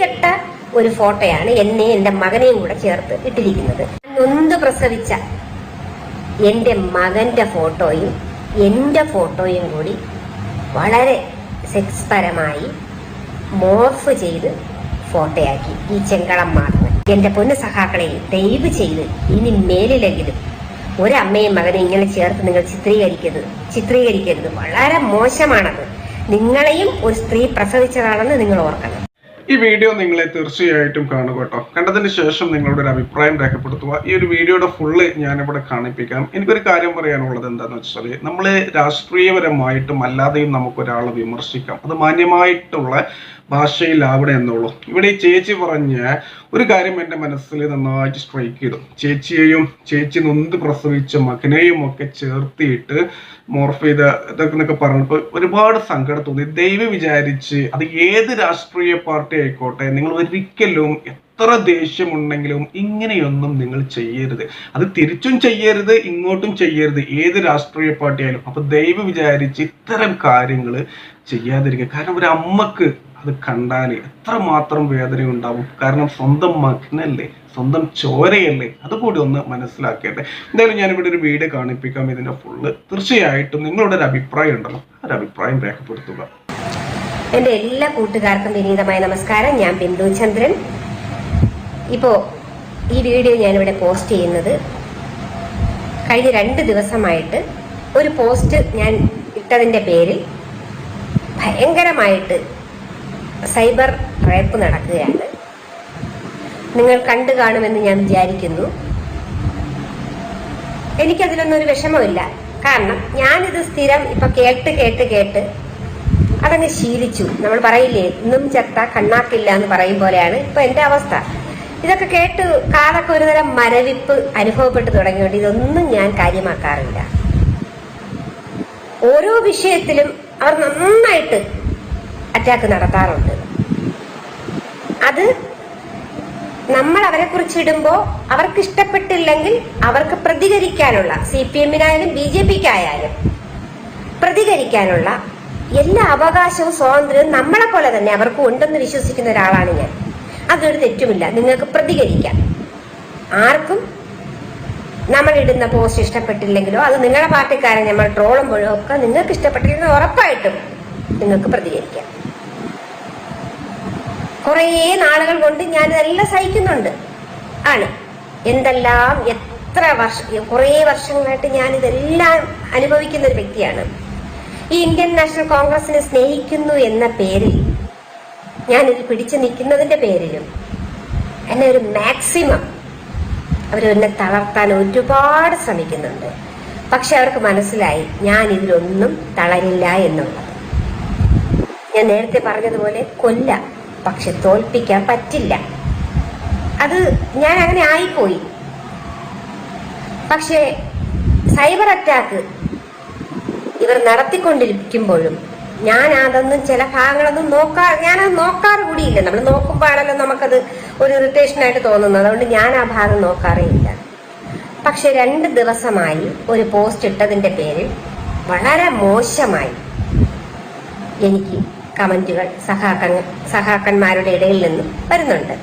വൃത്തികെട്ട ഒരു ഫോട്ടോയാണ് എന്നെ എന്റെ മകനെയും കൂടെ ചേർത്ത് ഇട്ടിരിക്കുന്നത്. നൊന്ത് പ്രസവിച്ച എന്റെ മകന്റെ ഫോട്ടോയും എന്റെ ഫോട്ടോയും കൂടി വളരെ സെക്സ് പരമായി മോർഫ് ചെയ്ത് ഫോട്ടോയാക്കി. ഈ ചെങ്കളം മാറുന്നത് എന്റെ പൊന്നു സഹാക്കളെ ദയവ് ചെയ്ത് ഇനി മേലിലെങ്കിലും ഒരമ്മയും മകനെ ഇങ്ങനെ ചേർത്ത് നിങ്ങൾ ചിത്രീകരിക്കരുത്. ചിത്രീകരിക്കരുത്. വളരെ മോശമാണത്. നിങ്ങളെയും ഒരു സ്ത്രീ പ്രസവിച്ചതാണെന്ന് നിങ്ങൾ ഓർക്കണം. ഈ വീഡിയോ നിങ്ങളെ തീർച്ചയായിട്ടും കാണുക കേട്ടോ. കണ്ടതിന് ശേഷം നിങ്ങളുടെ ഒരു അഭിപ്രായം രേഖപ്പെടുത്തുക. ഈ ഒരു വീഡിയോയുടെ ഫുള്ള് ഞാനിവിടെ കാണിപ്പിക്കാം. എനിക്കൊരു കാര്യം പറയാനുള്ളത് എന്താന്ന് വെച്ചാൽ നമ്മൾ രാഷ്ട്രീയപരമായിട്ടും അല്ലാതെയും നമുക്ക് ഒരാളെ വിമർശിക്കാം. അത് മാന്യമായിട്ടുള്ള ഭാഷയിലാവണേ എന്നുള്ളൂ. ഇവിടെ ഈ ചേച്ചി പറഞ്ഞ ഒരു കാര്യം എന്റെ മനസ്സിൽ നന്നായിട്ട് സ്ട്രൈക്ക് ചെയ്തു. ചേച്ചിയെയും ചേച്ചി നൊന്ത് പ്രസവിച്ച മകനെയും ഒക്കെ ചേർത്തിയിട്ട് മോർഫ് ചെയ്ത ഇതൊക്കെ എന്നൊക്കെ പറഞ്ഞപ്പോൾ ഒരുപാട് സങ്കടം തോന്നി. ദൈവം വിചാരിച്ച് അത് ഏത് രാഷ്ട്രീയ പാർട്ടി ആയിക്കോട്ടെ നിങ്ങൾ ഒരിക്കലും എത്ര ദേഷ്യമുണ്ടെങ്കിലും ഇങ്ങനെയൊന്നും നിങ്ങൾ ചെയ്യരുത്. അത് തിരിച്ചും ചെയ്യരുത് ഇങ്ങോട്ടും ചെയ്യരുത്. ഏത് രാഷ്ട്രീയ പാർട്ടിയായാലും. അപ്പൊ ദൈവം വിചാരിച്ച് ഇത്തരം കാര്യങ്ങൾ ചെയ്യാതിരിക്കുക. കാരണം ഒരു അമ്മയ്ക്ക് അത് കണ്ടാൽ എത്ര മാത്രം വേദന ഉണ്ടാവും കാരണം സ്വന്തം മകനല്ലേ സ്വന്തം ചോരയല്ലേ അതുകൂടി ഒന്ന് മനസ്സിലാക്കേണ്ടേ. എന്തായാലും ഞാനിവിടെ ഒരു വീഡിയോ കാണിപ്പിക്കാം ഇതിന്റെ ഫുള്ള് തീർച്ചയായിട്ടും നിങ്ങളുടെ ഒരു അഭിപ്രായം ഉണ്ടല്ലോ. ആ ഒരു അഭിപ്രായം രേഖപ്പെടുത്തുക. എന്റെ എല്ലാ കൂട്ടുകാർക്കും വിനീതമായ നമസ്കാരം. ഞാൻ ബിന്ദു ചന്ദ്രൻ. ഇപ്പോ ഈ വീഡിയോ ഞാനിവിടെ പോസ്റ്റ് ചെയ്യുന്നത് കഴിഞ്ഞ രണ്ട് ദിവസമായിട്ട് ഒരു പോസ്റ്റ് ഞാൻ ഇട്ടതിന്റെ പേരിൽ ഭയങ്കരമായിട്ട് സൈബർ റേപ്പ് നടക്കുകയാണ്. നിങ്ങൾ കണ്ടു കാണുമെന്ന് ഞാൻ വിചാരിക്കുന്നു. എനിക്കതിലൊന്നും ഒരു വിഷമമില്ല. കാരണം ഞാനിത് സ്ഥിരം ഇപ്പൊ കേട്ട് കേട്ട് കേട്ട് അതങ്ങ് ശീലിച്ചു. നമ്മൾ പറയില്ലേ ഇന്നും ചത്ത കണ്ണാക്കില്ല എന്ന് പറയും പോലെയാണ് ഇപ്പൊ എന്റെ അവസ്ഥ. ഇതൊക്കെ കേട്ട് കാതൊക്കെ ഒരുതരം മരവിപ്പ് അനുഭവപ്പെട്ടു തുടങ്ങിയോണ്ട് ഇതൊന്നും ഞാൻ കാര്യമാക്കാറില്ല. ഓരോ വിഷയത്തിലും അവർ നന്നായിട്ട് അറ്റാക്ക് നടത്താറുണ്ട്. അത് നമ്മൾ അവരെ കുറിച്ച് ഇടുമ്പോൾ അവർക്ക് ഇഷ്ടപ്പെട്ടില്ലെങ്കിൽ അവർക്ക് പ്രതികരിക്കാനുള്ള സി പി എമ്മിനായാലും ബി ജെ പിക്കായാലും പ്രതികരിക്കാനുള്ള എല്ലാ അവകാശവും സ്വാതന്ത്ര്യവും നമ്മളെ പോലെ തന്നെ അവർക്കും ഉണ്ടെന്ന് വിശ്വസിക്കുന്ന ഒരാളാണ് ഞാൻ. അതൊരു തെറ്റുമില്ല. നിങ്ങൾക്ക് പ്രതികരിക്കാം. ആർക്കും നമ്മൾ ഇടുന്ന പോസ്റ്റ് ഇഷ്ടപ്പെട്ടില്ലെങ്കിലോ അത് നിങ്ങളുടെ പാർട്ടിക്കാരെ നമ്മൾ ട്രോളുമ്പോഴോ ഒക്കെ നിങ്ങൾക്ക് ഇഷ്ടപ്പെട്ടില്ലെങ്കിൽ ഉറപ്പായിട്ടും നിങ്ങൾക്ക് പ്രതികരിക്കാം. കുറേ നാളുകൾ കൊണ്ട് ഞാൻ ഇതെല്ലാം സഹിക്കുന്നുണ്ട്. ആണ്. എന്തെല്ലാം എത്ര വർഷം കുറേ വർഷങ്ങളായിട്ട് ഞാൻ ഇതെല്ലാം അനുഭവിക്കുന്ന ഒരു വ്യക്തിയാണ്. ഈ ഇന്ത്യൻ നാഷണൽ കോൺഗ്രസിനെ സ്നേഹിക്കുന്നു എന്ന പേരിൽ ഞാനിത് പിടിച്ചു നിൽക്കുന്നതിന്റെ പേരിലും എന്നെ ഒരു മാക്സിമം അവർ എന്നെ തളർത്താൻ ഒരുപാട് ശ്രമിക്കുന്നുണ്ട്. പക്ഷെ അവർക്ക് മനസ്സിലായി ഞാൻ ഇതിലൊന്നും തളരില്ല എന്നുള്ളത്. ഞാൻ നേരത്തെ പറഞ്ഞതുപോലെ കൊല്ല പക്ഷെ തോൽപ്പിക്കാൻ പറ്റില്ല. അത് ഞാൻ അങ്ങനെ ആയിപ്പോയി. പക്ഷേ സൈബർ അറ്റാക്ക് ഇവർ നടത്തിക്കൊണ്ടിരിക്കുമ്പോഴും ഞാൻ അതൊന്നും ചില ഭാഗങ്ങളൊന്നും നോക്കാ ഞാനത് നോക്കാറ് കൂടിയില്ല. നമ്മൾ നോക്കുമ്പോഴാണല്ലോ നമുക്കത് ഒരു ഇറിറ്റേഷൻ ആയിട്ട് തോന്നുന്നത്. അതുകൊണ്ട് ഞാൻ ആ ഭാഗം നോക്കാറേയില്ല. പക്ഷെ രണ്ട് ദിവസമായി ഒരു പോസ്റ്റ് ഇട്ടതിന്റെ പേരിൽ വളരെ മോശമായി എനിക്ക് കമന്റുകൾ സഹാക്കൻ സഹാക്കന്മാരുടെ ഇടയിൽ നിന്നും വരുന്നുണ്ട്.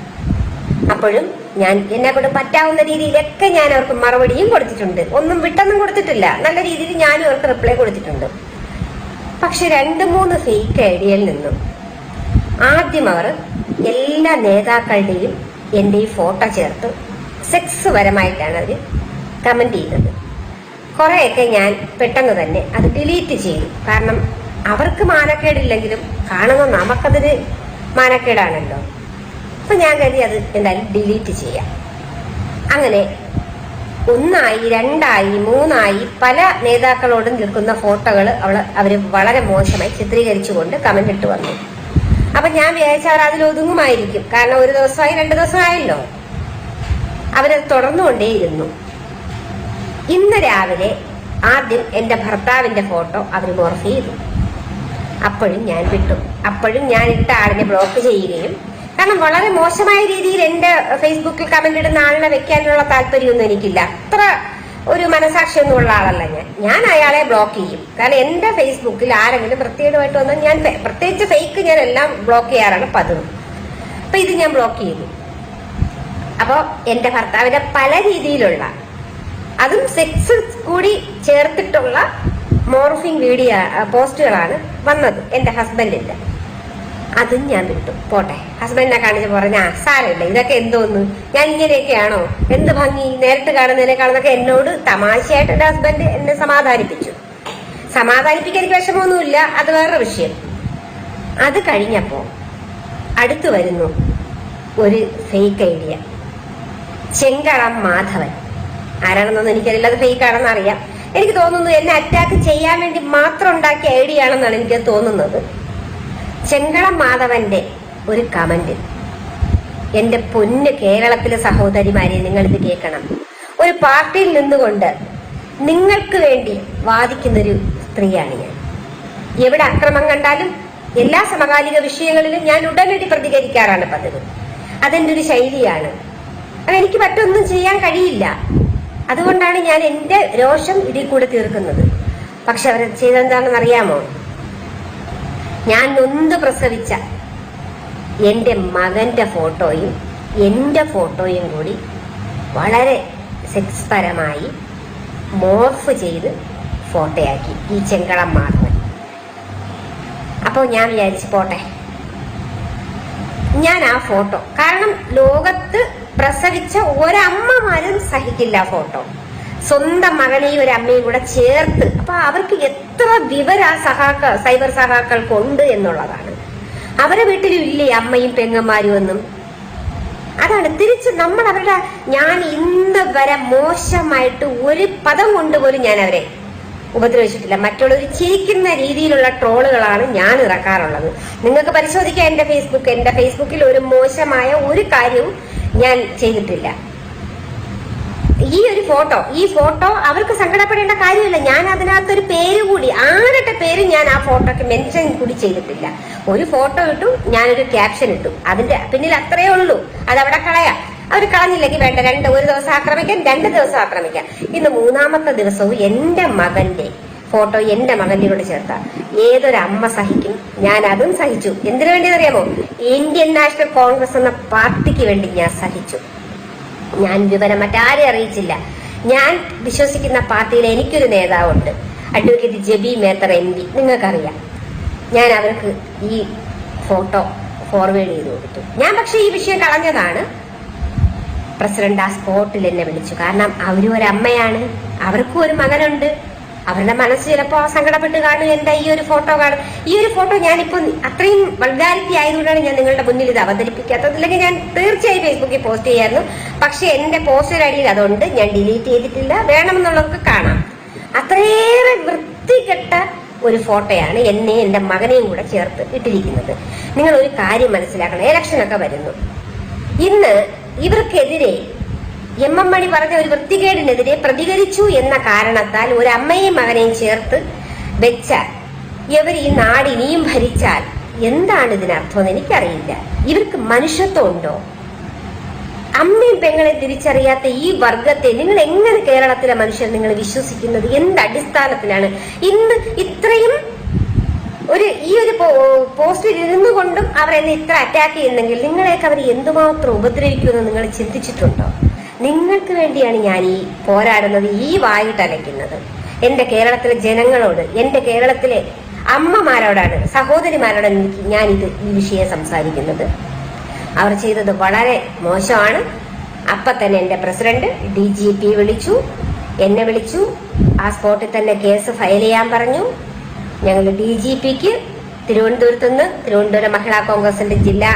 അപ്പോഴും ഞാൻ എന്നെ കൊണ്ട് പറ്റാവുന്ന രീതിയിലൊക്കെ ഞാൻ അവർക്ക് മറുപടിയും കൊടുത്തിട്ടുണ്ട്. ഒന്നും വിട്ടൊന്നും കൊടുത്തിട്ടില്ല. നല്ല രീതിയിൽ ഞാനും അവർക്ക് റിപ്ലൈ കൊടുത്തിട്ടുണ്ട്. പക്ഷെ രണ്ട് മൂന്ന് ഫേക്ക് ഐഡിയയിൽ നിന്നും ആദ്യം അവർ എല്ലാ നേതാക്കളുടെയും എന്റെ ഈ ഫോട്ടോ ചേർത്ത് സെക്സ് പരമായിട്ടാണ് അവർ കമന്റ് ചെയ്തത് കുറേയൊക്കെ ഞാൻ പെട്ടെന്ന് തന്നെ അത് ഡിലീറ്റ് ചെയ്തു. കാരണം അവർക്ക് മാനക്കേടില്ലെങ്കിലും കാണുന്ന നമുക്കതിന് മാനക്കേടാണല്ലോ. അപ്പൊ ഞാൻ കരുതി അത് എന്തായാലും ഡിലീറ്റ് ചെയ്യാം. അങ്ങനെ ഒന്നായി രണ്ടായി മൂന്നായി പല നേതാക്കളോടും നിൽക്കുന്ന ഫോട്ടോകൾ അവൾ അവർ വളരെ മോശമായി ചിത്രീകരിച്ചുകൊണ്ട് കമന്റ് ഇട്ട് വന്നു. അപ്പൊ ഞാൻ വിചാരിച്ച അവർ അതിൽ ഒതുങ്ങുമായിരിക്കും. കാരണം ഒരു ദിവസമായി രണ്ട് ദിവസമായല്ലോ. അവരത് തുടർന്നുകൊണ്ടേയിരുന്നു. ഇന്ന് രാവിലെ ആദ്യം എന്റെ ഭർത്താവിന്റെ ഫോട്ടോ അവർ മോർഫ് ചെയ്തു. അപ്പോഴും ഞാൻ വിട്ടു. അപ്പോഴും ഞാൻ ഇട്ട ആളിനെ ബ്ലോക്ക് ചെയ്യുകയും കാരണം വളരെ മോശമായ രീതിയിൽ എന്റെ ഫേസ്ബുക്കിൽ കമന്റ് ഇടുന്ന ആളിനെ വെക്കാനുള്ള താല്പര്യമൊന്നും എനിക്കില്ല. അത്ര ഒരു മനസാക്ഷിയൊന്നും ഉള്ള ആളല്ല ഞാൻ. ഞാൻ അയാളെ ബ്ലോക്ക് ചെയ്യും. കാരണം എന്റെ ഫേസ്ബുക്കിൽ ആരെങ്കിലും പ്രത്യേകമായിട്ട് വന്നാൽ ഞാൻ പ്രത്യേകിച്ച് ഫേക്ക് ഞാൻ എല്ലാം ബ്ലോക്ക് ചെയ്യാറാണ് പതിവ്. അപ്പൊ ഇത് ഞാൻ ബ്ലോക്ക് ചെയ്തു. അപ്പോൾ എന്റെ ഭർത്താവിന്റെ പല രീതിയിലുള്ള അതും സെക്സ് കൂടി ചേർത്തിട്ടുള്ള മോർഫിംഗ് വീഡിയോ പോസ്റ്റുകളാണ് വന്നത് എന്റെ ഹസ്ബൻഡിന്റെ അതും ഞാൻ വിട്ടു. പോട്ടെ. ഹസ്ബൻഡിനെ കാണിച്ച് പറഞ്ഞ സാരമില്ല. ഇതൊക്കെ എന്തോന്ന്? ഞാൻ ഇങ്ങനെയൊക്കെയാണോ എന്ത് ഭംഗി? നേരിട്ട് കാണുന്നതിനേക്കാളെന്നൊക്കെ എന്നോട് തമാശയായിട്ട് എന്റെ ഹസ്ബൻഡ് എന്നെ സമാധാനിപ്പിച്ചു. സമാധാനിപ്പിക്കാൻ വിഷമമൊന്നുമില്ല. അത് വേറെ വിഷയം. അത് കഴിഞ്ഞപ്പോ അടുത്തു വരുന്നു ഒരു ഫേക്ക് ഐഡിയ ചെങ്കളം മാധവൻ. ആരാണെന്നൊന്നും എനിക്കറിയില്ല. അത് ഫേക്ക് ആണെന്ന് അറിയാം. എനിക്ക് തോന്നുന്നു എന്നെ അറ്റാക്ക് ചെയ്യാൻ വേണ്ടി മാത്രം ഉണ്ടാക്കിയ ഐഡിയ ആണെന്നാണ് എനിക്ക് തോന്നുന്നത്. ചെങ്കളം മാധവന്റെ ഒരു കമന്റ്. എന്റെ പൊന്ന് കേരളത്തിലെ സഹോദരിമാരെ നിങ്ങൾ ഇത് കേൾക്കണം. ഒരു പാർട്ടിയിൽ നിന്നുകൊണ്ട് നിങ്ങൾക്ക് വേണ്ടി വാദിക്കുന്ന ഒരു സ്ത്രീയാണ് ഞാൻ. എവിടെ അക്രമം കണ്ടാലും എല്ലാ സമകാലിക വിഷയങ്ങളിലും ഞാൻ ഉടനടി പ്രതികരിക്കാറാണ് പതിവ്. അതെന്റെ ഒരു ശൈലിയാണ്. അതെനിക്ക് മറ്റൊന്നും ചെയ്യാൻ കഴിയില്ല. അതുകൊണ്ടാണ് ഞാൻ എന്റെ രോഷം ഇതിൽ കൂടെ തീർക്കുന്നത്. പക്ഷെ അവർ ചെയ്തെന്താണെന്ന് അറിയാമോ ഞാൻ നൊന്ത് പ്രസവിച്ച എന്റെ മകന്റെ ഫോട്ടോയും എന്റെ ഫോട്ടോയും കൂടി വളരെ സെക്സ് പരമായി മോർഫ് ചെയ്ത് ഫോട്ടോയാക്കി ഈ ചെങ്കളം മാധവൻ അപ്പോൾ ഞാൻ വിചാരിച്ചു പോട്ടെ. ഞാൻ ആ ഫോട്ടോ കാരണം ലോകത്ത് പ്രസവിച്ച ഒരമ്മമാരും സഹിക്കില്ല ഫോട്ടോ. സ്വന്തം മകനെയും ഒരു അമ്മയും കൂടെ ചേർത്ത്. അപ്പൊ അവർക്ക് എത്ര വിവര സഹാക്ക സൈബർ സഹാക്കൾക്ക് ഉണ്ട് എന്നുള്ളതാണ്. അവരെ വീട്ടിലും ഇല്ലേ അമ്മയും പെങ്ങന്മാരും ഒന്നും? അതാണ്. തിരിച്ച് നമ്മൾ അവരുടെ ഞാൻ ഇന്ന് വരെ മോശമായിട്ട് ഒരു പദം കൊണ്ട് പോലും ഞാൻ അവരെ ഉപദ്രവിച്ചിട്ടില്ല. മറ്റുള്ളവർ ചിരിക്കുന്ന രീതിയിലുള്ള ട്രോളുകളാണ് ഞാൻ ഇറക്കാറുള്ളത്. നിങ്ങൾക്ക് പരിശോധിക്കാം എന്റെ ഫേസ്ബുക്ക്. എന്റെ ഫേസ്ബുക്കിൽ ഒരു മോശമായ ഒരു കാര്യവും ഞാൻ ചെയ്തിട്ടില്ല. ഈ ഒരു ഫോട്ടോ ഈ ഫോട്ടോ അവർക്ക് സങ്കടപ്പെടേണ്ട കാര്യമില്ല. ഞാൻ അതിനകത്ത് ഒരു പേര് കൂടി ആരുടെ പേര് ഞാൻ ആ ഫോട്ടോക്ക് മെൻഷൻ കൂടി ചെയ്തിട്ടില്ല. ഒരു ഫോട്ടോ ഇട്ടു ഞാനൊരു ക്യാപ്ഷൻ ഇട്ടു. അതിന്റെ പിന്നിൽ അത്രയേ ഉള്ളൂ. അത് അവിടെ കളയാം. അവർ കളഞ്ഞില്ലെങ്കിൽ വേണ്ട രണ്ട് ഒരു ദിവസം ആക്രമിക്കാം രണ്ട് ദിവസം ആക്രമിക്കാം. ഇന്ന് മൂന്നാമത്തെ ദിവസവും എന്റെ മകന്റെ ഫോട്ടോ എന്റെ മകന്റെ കൂടെ ചേർത്ത. ഏതൊരു അമ്മ സഹിക്കും? ഞാൻ അതും സഹിച്ചു. എന്തിനു വേണ്ടി അറിയാമോ ഇന്ത്യൻ നാഷണൽ കോൺഗ്രസ് എന്ന പാർട്ടിക്ക് വേണ്ടി ഞാൻ സഹിച്ചു. ഞാൻ വിവരം മറ്റാരെ അറിയിച്ചില്ല. ഞാൻ വിശ്വസിക്കുന്ന പാർട്ടിയിൽ എനിക്കൊരു നേതാവുണ്ട്. Advocate Jebi Mather M P. നിങ്ങൾക്കറിയാം. ഞാൻ അവർക്ക് ഈ ഫോട്ടോ ഫോർവേഡ് ചെയ്ത് കൊടുത്തു. ഞാൻ പക്ഷേ ഈ വിഷയം കളഞ്ഞതാണ്. പ്രസിഡന്റ് ആ സ്പോട്ടിൽ എന്നെ വിളിച്ചു. കാരണം അവരും ഒരു അമ്മയാണ്. അവർക്കും ഒരു മകനുണ്ട്. അവരുടെ മനസ്സ് ചിലപ്പോ സങ്കടപ്പെട്ട് കാണും എന്റെ ഈ ഒരു ഫോട്ടോ കാണും. ഈ ഒരു ഫോട്ടോ ഞാനിപ്പോ അത്രയും വൾഗാരിറ്റി ആയതുകൊണ്ടാണ് ഞാൻ നിങ്ങളുടെ മുന്നിൽ ഇത് അവതരിപ്പിക്കാത്തത്. അല്ലെങ്കിൽ ഞാൻ തീർച്ചയായും ഫേസ്ബുക്കിൽ പോസ്റ്റ് ചെയ്യായിരുന്നു. പക്ഷെ എന്റെ പോസ്റ്റർ അടിയിൽ അതുകൊണ്ട് ഞാൻ ഡിലീറ്റ് ചെയ്തിട്ടില്ല. വേണമെന്നുള്ളവർക്ക് കാണാം. അത്രയേറെ വൃത്തികെട്ട ഒരു ഫോട്ടോയാണ് എന്നെ എന്റെ മകനെയും കൂടെ ചേർത്ത് ഇട്ടിരിക്കുന്നത്. നിങ്ങൾ ഒരു കാര്യം മനസ്സിലാക്കണം. ഇലക്ഷനൊക്കെ വരുന്നു. ഇന്ന് ഇവർക്കെതിരെ എം എം മണി പറഞ്ഞ ഒരു വൃത്തികേടിനെതിരെ പ്രതികരിച്ചു എന്ന കാരണത്താൽ ഒരു അമ്മയെയും മകനെയും ചേർത്ത് വെച്ച ഇവർ ഈ നാട് ഇനിയും ഭരിച്ചാൽ എന്താണ് ഇതിനർത്ഥം എന്ന് എനിക്കറിയില്ല. ഇവർക്ക് മനുഷ്യത്വം ഉണ്ടോ? അമ്മയും പെങ്ങളെ തിരിച്ചറിയാത്ത ഈ വർഗത്തെ നിങ്ങൾ എങ്ങനെ കേരളത്തിലെ മനുഷ്യർ നിങ്ങൾ വിശ്വസിക്കുന്നത്? എന്ത് അടിസ്ഥാനത്തിലാണ്? ഇന്ന് ഇത്രയും ഒരു ഈ ഒരു പോസ്റ്റിൽ ഇരുന്നുകൊണ്ടും എന്നെ ഇത്ര അറ്റാക്ക് ചെയ്യുന്നെങ്കിൽ നിങ്ങളെയൊക്കെ അവർ എന്തുമാത്രം ഉപദ്രവിക്കുമെന്ന് നിങ്ങൾ ചിന്തിച്ചിട്ടുണ്ടോ? നിങ്ങൾക്ക് വേണ്ടിയാണ് ഞാൻ ഈ പോരാടുന്നത് ഈ വായിട്ടലയ്ക്കുന്നത് എന്റെ കേരളത്തിലെ ജനങ്ങളോട് എന്റെ കേരളത്തിലെ അമ്മമാരോടാണ് സഹോദരിമാരോടാണ് ഞാൻ ഇത് ഈ വിഷയം സംസാരിക്കുന്നത്. അവർ ചെയ്തത് വളരെ മോശമാണ്. അപ്പൊ തന്നെ എന്റെ പ്രസിഡന്റ് ഡി ജി പി വിളിച്ചു എന്നെ വിളിച്ചു ആ സ്പോട്ടിൽ തന്നെ കേസ് ഫയൽ ചെയ്യാൻ പറഞ്ഞു. ഞങ്ങൾ ഡി ജി പിക്ക് തിരുവനന്തപുരത്ത് നിന്ന് തിരുവനന്തപുരം മഹിളാ കോൺഗ്രസിന്റെ ജില്ലാ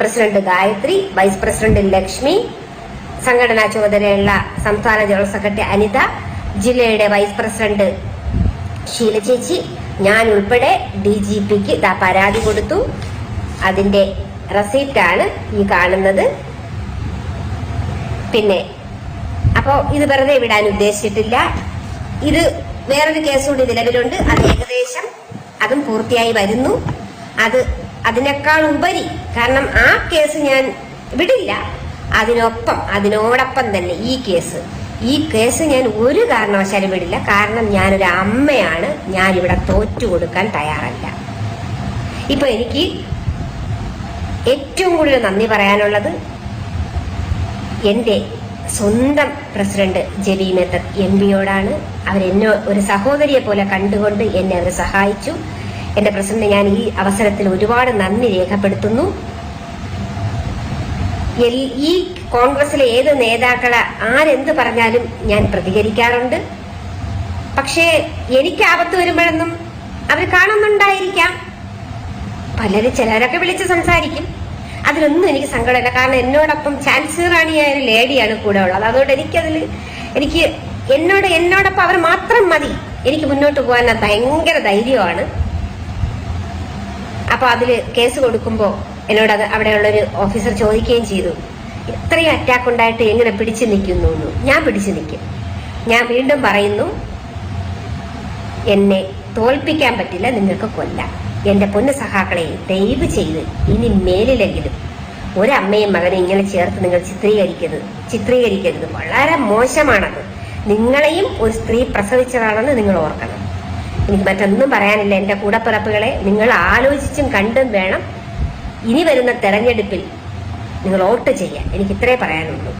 president Gayathri vice president Lakshmi സംഘടനാ ചുമതലയുള്ള സംസ്ഥാന ജനറൽ സെക്രട്ടറി അനിത ജില്ലയുടെ വൈസ് പ്രസിഡന്റ് ഷീല ചേച്ചി ഞാൻ ഉൾപ്പെടെ ഡി ജി പിക്ക് ഇതാ പരാതി കൊടുത്തു. അതിന്റെ റെസീപ്റ്റാണ് ഈ കാണുന്നത്. പിന്നെ അപ്പോ ഇത് വെറുതെ വിടാൻ ഉദ്ദേശിച്ചിട്ടില്ല. ഇത് വേറൊരു കേസ് കൂടി നിലവിലുണ്ട്. അത് ഏകദേശം അതും പൂർത്തിയായി വരുന്നു. അത് അതിനേക്കാൾ ഉപരി കാരണം ആ കേസ് ഞാൻ വിടില്ല. അതിനൊപ്പം അതിനോടൊപ്പം തന്നെ ഈ കേസ്. ഈ കേസ് ഞാൻ ഒരു കാരണവശാലും വിടില്ല കാരണം ഞാനൊരു അമ്മയാണ്. ഞാനിവിടെ തോറ്റു കൊടുക്കാൻ തയ്യാറല്ല. ഇപ്പൊ എനിക്ക് ഏറ്റവും കൂടുതൽ നന്ദി പറയാനുള്ളത് എന്റെ സ്വന്തം പ്രസിഡന്റ് ജലി മെത്തർ എം പിയോടാണ്. അവരെന്നെ ഒരു സഹോദരിയെ പോലെ കണ്ടുകൊണ്ട് എന്നെ അവർ സഹായിച്ചു. എന്റെ പ്രസിഡന്റ് ഞാൻ ഈ അവസരത്തിൽ ഒരുപാട് നന്ദി രേഖപ്പെടുത്തുന്നു. ഈ കോൺഗ്രസിലെ ഏത് നേതാക്കളെ ആരെന്ത് പറഞ്ഞാലും ഞാൻ പ്രതികരിക്കാറുണ്ട്. പക്ഷേ എനിക്ക് ആപത്ത് വരുമ്പോഴൊന്നും അവർ കാണുന്നുണ്ടായിരിക്കാം. പലരും ചിലരൊക്കെ വിളിച്ച് സംസാരിക്കും. അതിലൊന്നും എനിക്ക് സങ്കടമില്ല. കാരണം എന്നോടൊപ്പം ചാൻസലർ റാണിയായ ഒരു ലേഡിയാണ് കൂടെ ഉള്ളത്. അതുകൊണ്ട് എനിക്കതിൽ എനിക്ക് എന്നോട് എന്നോടൊപ്പം അവർ മാത്രം മതി. എനിക്ക് മുന്നോട്ട് പോകാൻ ഭയങ്കര ധൈര്യമാണ്. അപ്പൊ അതിൽ കേസ് കൊടുക്കുമ്പോ എന്നോട് അത് അവിടെയുള്ളൊരു ഓഫീസർ ചോദിക്കുകയും ചെയ്തു. ഇത്രയും അറ്റാക്ക് ഉണ്ടായിട്ട് എങ്ങനെ പിടിച്ചു നിൽക്കുന്നു ഞാൻ പിടിച്ചു നിൽക്കും. ഞാൻ വീണ്ടും പറയുന്നു എന്നെ തോൽപ്പിക്കാൻ പറ്റില്ല നിങ്ങൾക്ക് കൊല്ലാം. എന്റെ പൊന്നു സഹാക്കളെ ദയവ് ചെയ്ത് ഇനി മേലിലെങ്കിലും ഒരമ്മയും മകനെ ഇങ്ങനെ ചേർത്ത് നിങ്ങൾ ചിത്രീകരിക്കരുത് ചിത്രീകരിക്കരുത്. വളരെ മോശമാണത്. നിങ്ങളെയും ഒരു സ്ത്രീ പ്രസവിച്ചതാണെന്ന് നിങ്ങൾ ഓർക്കണം. എനിക്ക് മറ്റൊന്നും പറയാനില്ല. എന്റെ കൂടപ്പിറപ്പുകളെ നിങ്ങൾ ആലോചിച്ചും കണ്ടും വേണം ഇനി വരുന്ന തെരഞ്ഞെടുപ്പിൽ നിങ്ങൾ വോട്ട് ചെയ്യാൻ എനിക്ക് ഇത്രേ പറയാനുള്ളൂ.